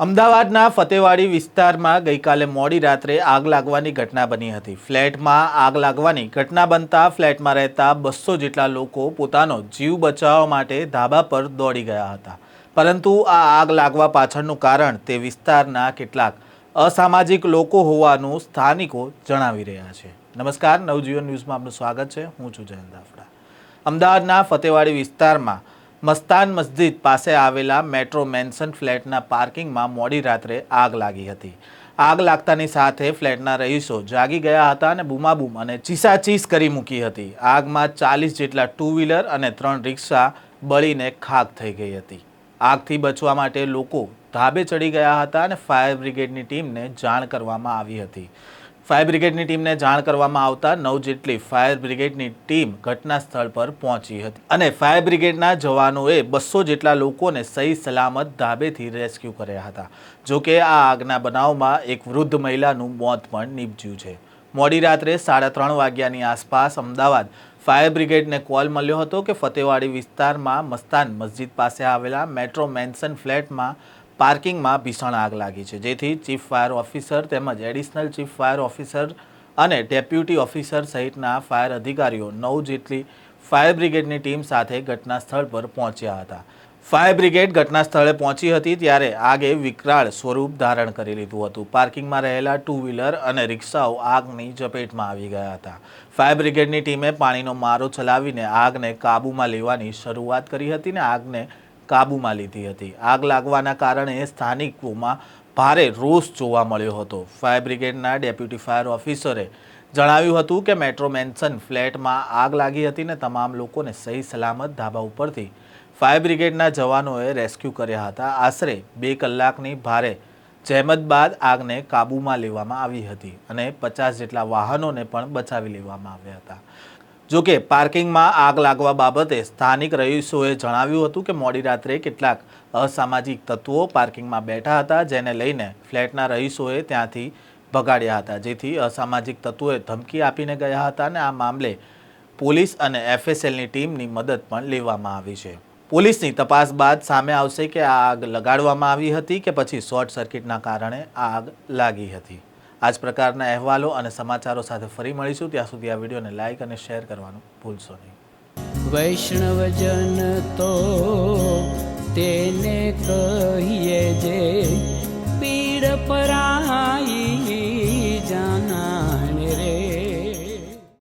અમદાવાદના ફતેવાડી વિસ્તારમાં ગઈકાલે મોડી રાત્રે આગ લાગવાની ઘટના બની હતી. ફ્લેટમાં આગ લાગવાની ઘટના બનતા ફ્લેટમાં રહેતા બસો જેટલા લોકો પોતાનો જીવ બચાવવા માટે ધાબા પર દોડી ગયા હતા. પરંતુ આ આગ લાગવા પાછળનું કારણ તે વિસ્તારના કેટલાક અસામાજિક લોકો હોવાનું સ્થાનિકો જણાવી રહ્યા છે. નમસ્કાર, નવજીવન ન્યૂઝમાં આપનું સ્વાગત છે. હું છું જયંત દાફડા અમદાવાદના ફતેવાડી વિસ્તારમાં મસ્તાન મસ્જિદ પાસે આવેલા મેટ્રો મેન્શન ફ્લેટના પાર્કિંગમાં મોડી રાત્રે આગ લાગી હતી. આગ લાગતાની સાથે ફ્લેટના રહીશો જાગી ગયા હતા અને બૂમાબૂમ અને ચીસાચીસ કરી મૂકી હતી. આગમાં ચાલીસ જેટલા ટુ વ્હીલર અને ત્રણ રિક્ષા બળીને ખાક થઈ ગઈ હતી. આગથી બચવા માટે લોકો ધાબે ચડી ગયા હતા અને ફાયર બ્રિગેડની ટીમને જાણ કરવામાં આવી હતી. ફાયર બ્રિગેડની ટીમને જાણ કરવામાં આવતા નવ જેટલી ફાયર બ્રિગેડની ટીમ ઘટના સ્થળ પર પહોંચી હતી અને ફાયર બ્રિગેડના જવાનોએ બસો જેટલા લોકોને સહી સલામત ધાબેથી રેસ્ક્યુ કર્યા હતા. જોકે આ આગના બનાવમાં એક વૃદ્ધ મહિલાનું મોત પણ નીપજ્યું છે. મોડી રાત્રે સાડા ત્રણ વાગ્યાની આસપાસ અમદાવાદ ફાયર બ્રિગેડને કોલ મળ્યો હતો કે ફતેવાડી વિસ્તારમાં મસ્તાન મસ્જિદ પાસે આવેલા મેટ્રો મેન્શન ફ્લેટમાં પાર્કિંગમાં ભીષણ આગ લાગી છે. જેથી ચીફ ફાયર ઓફિસર તેમજ એડિશનલ ચીફ ફાયર ઓફિસર અને ડેપ્યુટી ઓફિસર સહિતના ફાયર અધિકારીઓ નવ જેટલી ફાયર બ્રિગેડની ટીમ સાથે ઘટના સ્થળ પર પહોંચ્યા હતા. ફાયર બ્રિગેડ ઘટના સ્થળે પહોંચી હતી ત્યારે આગે વિકરાળ સ્વરૂપ ધારણ કરી લીધું હતું. પાર્કિંગમાં રહેલા ટુ વ્હીલર અને રિક્ષાઓ આગની ઝપેટમાં આવી ગયા હતા. ફાયર બ્રિગેડની ટીમે પાણીનો મારો ચલાવીને આગને કાબૂમાં લેવાની શરૂઆત કરી હતી ને આગને કાબૂમાં લીધી હતી. આગ લાગવાના કારણે સ્થાનિકોમાં ભારે રોષ જોવા મળ્યો હતો. ફાયર બ્રિગેડના ડેપ્યુટી ફાયર ઓફિસરે જણાવ્યું હતું કે મેટ્રો મેન્શન ફ્લેટમાં આગ લાગી હતી ને તમામ લોકોને સહી સલામત ધાબા ઉપરથી ફાયર બ્રિગેડના જવાનોએ રેસ્ક્યુ કર્યા હતા. આશરે બે કલાકની ભારે જહેમત બાદ આગને કાબૂમાં લેવામાં આવી હતી અને પચાસ જેટલા વાહનોને પણ બચાવી લેવામાં આવ્યા હતા. જોકે પાર્કિંગમાં આગ લાગવા બાબતે સ્થાનિક રહીશોએ જણાવ્યું હતું કે મોડી રાત્રે કેટલાક અસામાજિક તત્વો પાર્કિંગમાં બેઠા હતા, જેને લઈને ફ્લેટના રહીશોએ ત્યાંથી ભગાડ્યા હતા. જેથી અસામાજિક તત્વોએ ધમકી આપીને ગયા હતા અને આ મામલે પોલીસ અને એફએસએલની ટીમની મદદ પણ લેવામાં આવી છે. પોલીસની તપાસ બાદ સામે આવશે કે આગ લગાડવામાં આવી હતી કે પછી શોર્ટ સર્કિટના કારણે આગ લાગી હતી. આ જ પ્રકારના અહેવાલો અને સમાચારો સાથે ફરી મળીશું. ત્યાં સુધી આ વિડીયોને લાઇક અને શેર કરવાનું ભૂલશો નહીં. વૈષ્ણવજન તો તેને કહીએ જે